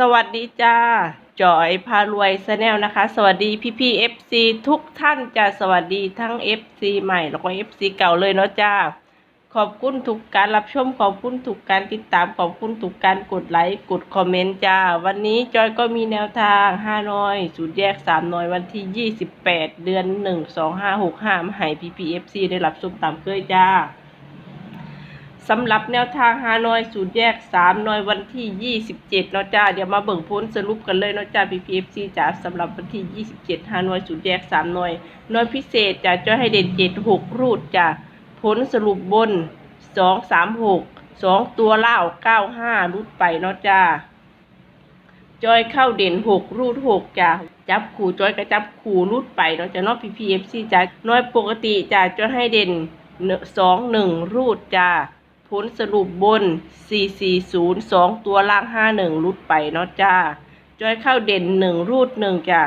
สวัสดีจ้าจอยพารวยชาแนลนะคะ สวัสดีพี่พี่เอฟซีทุกท่านจ้าสวัสดีทั้ง FC ใหม่แล้วก็ FC เก่าเลยเนาะจ้า ขอบคุณทุกการรับชมขอบคุณทุกการติดตามขอบคุณทุกการกดไลค์กดคอมเมนต์จ้า วันนี้จอยก็มีแนวทางห้าน้อยสูตรแยกสามน้อยวันที่28เดือน1 2 5 6 5มาให้พี่พีเอฟซีได้รับชมตามเคยจ้า สำหรับแนวทางฮานอยสูตรแยกสามนอยวันที่27เนาะจ้าเดี๋ยวมาเบิ่งผลสรุปกันเลยเนาะจ้า PPFC จ้าสำหรับวันที่27ฮานอยสูตรแยกสามนอยนอยพิเศษจ้าจะให้เด่นเจ็ดหกรูดจ้าผลสรุปบนสองสามหกสองตัวเล่าเก้าห้ารูดไปเนาะจ้าจอยเข้าเด่นหกรูดหกจ้าจับขู่จอยก็จับขู่รูดไปเนาะจ้าเนาะ PPFC จ้าน้อยปกติจ้าจะให้เด่นสองหนึ่งรูดจ้า ผลสรุปบน 440 2 ตัวล่าง 51รุดไปเนาะจ้า จอยเข้าเด่น 1 รูด1จ้า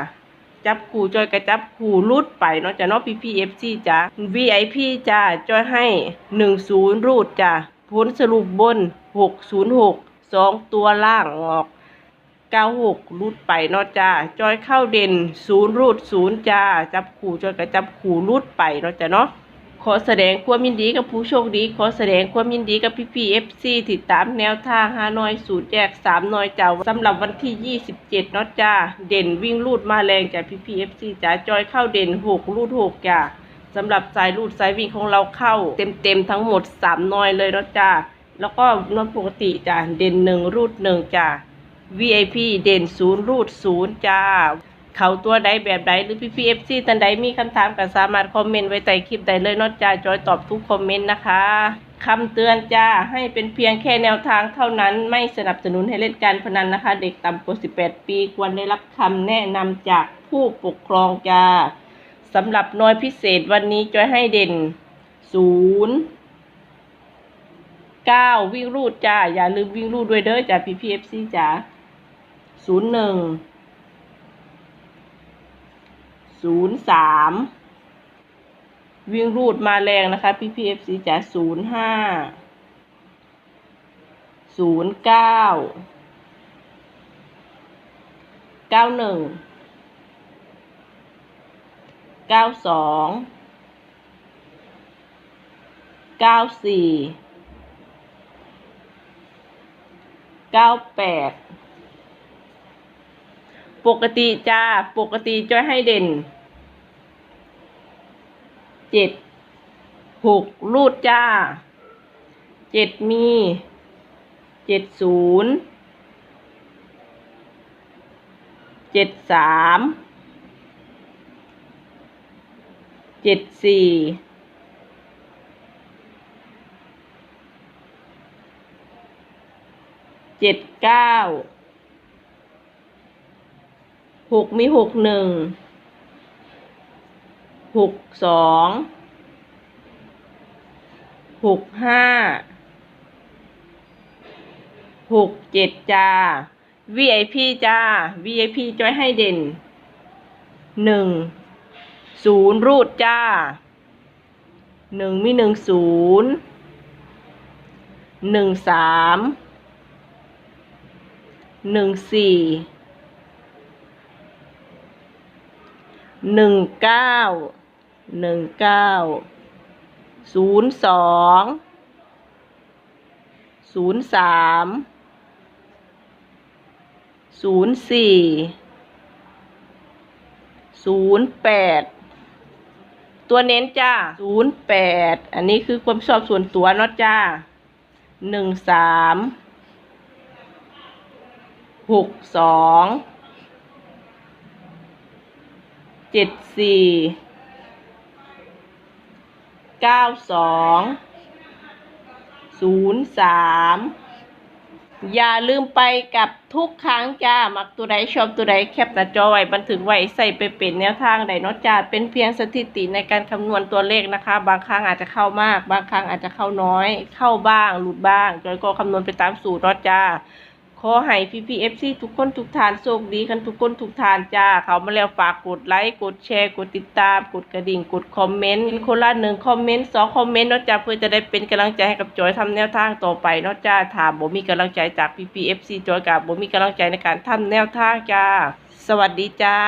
จับคู่จอยกระจับคู่รุดไปเนาะจ้าเนาะ PPFC จ้า VIP จ้า จอยให้ 10 รูดจ้า ผลสรุปบน 606 2 ตัวล่างออก 96 รูดไปเนาะจ้า จอยเข้าเด่น 0 รูด 0 จ้า จับคู่จอยกระจับคู่รูดไปเนาะจ้าเนาะ ขอแสดงความยินดีกับผู้โชคดี ขอแสดงความยินดีกับพี่พีเอฟซีติดตามแนวทางฮานอยสูตรแยกสามนอยเจ้าสำหรับวันที่27เนาะจ้า เด่นวิ่งลูดมาแรงจากพี่พีเอฟซีจ้าจอยเข้าเด่นหกลูดหกจ้าสำหรับสายลูดสายวิ่งของเราเข้า เต็มเต็มๆทั้งหมดสามนอยเลยเนาะจ้าแล้วก็นวดปกติจ้าเด่นหนึ่งรูดหนึ่งจ้า VIP เด่นศูนย์รูดศูนย์จ้า เขาตัวใดแบบใดหรือพี่พีเอฟซีท่านใดมีคำถามก็สามารถคอมเมนต์ไว้ใต้คลิปใดเลยนอจ้าจอยตอบทุกคอมเมนต์นะคะคำเตือนจ้าให้เป็นเพียงแค่แนวทางเท่านั้นไม่สนับสนุนให้เล่นการพนันนะคะ เด็กต่ำกว่า 18 ปีควรได้รับคำแนะนำจากผู้ปกครองจ้าสำหรับน้อยพิเศษวันนี้จอยให้เด่นศูนย์เก้าวิ่งรูดจ้าอย่าลืมวิ่งรูดด้วยเด้อจ้าพี่พีเอฟซีจ้าศูนย์หนึ่ง ศูนย์สามวิ่งรูดมาแรงนะคะพี่พีเอฟซีจ๋าศูนย์ห้าศูนย์เก้าเก้าหนึ่งเก้าสองเก้าสี่เก้าแปด ปกติจ้า ปกติจะให้เด่น เจ็ด หกรูดจ้า เจ็ดมี เจ็ดศูนย์ เจ็ดสาม เจ็ดสี่เจ็ดเก้า หกมีหกหนึ่งหกสองหกห้าหกเจ็ดจ้า VIP จ้า VIP จอยให้เด่นหนึ่งศูนย์รูดจ้าหนึ่งมีหนึ่งศูนย์หนึ่งสามหนึ่งสี่ หนึ่งเก้าหนึ่งเก้าศูนย์สองศูนย์สามศูนย์สี่ศูนย์แปดตัวเน้นจ้าศูนย์แปดอันนี้คือความชอบส่วนตัวเนาะจ้าหนึ่งสามหกสอง เจ็ดสี่เก้าสองศูนย์สามอย่าลืมไปกับทุกครั้งจ้า มักตัวใดชอบตัวใดแคปหน้าจอไว้บันทึกไว้ใส่ไปเป็นแนวทางใดนาะจ้าเป็นเพียงสถิติในการคำนวณตัวเลขนะคะ บางครั้งอาจจะเข้ามาก บางครั้งอาจจะเข้าน้อย เข้าบ้าง หลุดบ้างจอยก็คำนวณไปตามสูตรนาะจ้า ขอให้พี่พีเอฟซีทุกคนทุกทานโชคดีกันทุกคนทุกทานจ้า เขามาแล้วฝากกดไลค์กดแชร์ กดติดตาม กดกระดิ่ง กดคอมเมนต์คนละหนึ่งคอมเมนต์สองคอมเมนต์เนาะจ้าเพื่อจะได้เป็นกำลังใจให้กับจอยทำแนวทางต่อไปเนาะจ้าถามบ่มีกำลังใจจากพี่พีเอฟซีจอยกับบ่มีกำลังใจในการทำแนวทางจ้า สวัสดีจ้า